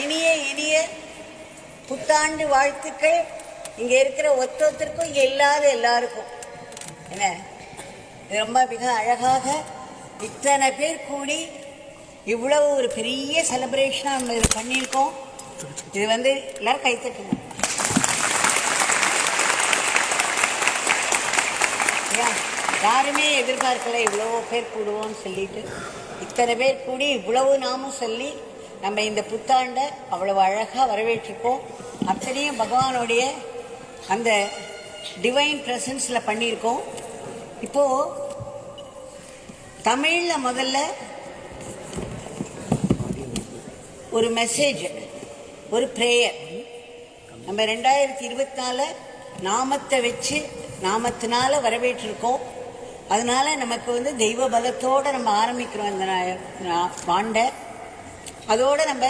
இனிய இனிய புத்தாண்டு வாழ்த்துக்கள். இங்கே இருக்கிற ஒத்தொத்தருக்கும் இங்கே இல்லாத எல்லாருக்கும். என்ன? இது ரொம்ப மிக அழகாக இத்தனை பேர் கூடி இவ்வளவு ஒரு பெரிய செலிப்ரேஷனாக நம்ம இது பண்ணியிருக்கோம். இது வந்து எல்லோரும் கைத்தட்டுங்க யாருமே எதிர்பார்க்கல இவ்வளோ பேர் கூடுவோம்னு சொல்லிட்டு. இத்தனை பேர் கூடி இவ்வளவு நாமும் சொல்லி நம்ம இந்த புத்தாண்டை அவ்வளவு அழகாக வரவேற்றிருக்கோம் அத்தனையும் பகவானுடைய அந்த டிவைன் ப்ரெசன்ஸில் பண்ணியிருக்கோம். இப்போது தமிழில் முதல்ல ஒரு மெசேஜ் ஒரு ப்ரேயர் நம்ம ரெண்டாயிரத்தி இருபத்தி நாலு நாமத்தை வச்சு நாமத்தினால வரவேற்றிருக்கோம். அதனால நமக்கு வந்து தெய்வ பலத்தோட நம்ம ஆரம்பிக்கிறோம் இந்த நா- ஆண்டை அதோடு நம்ம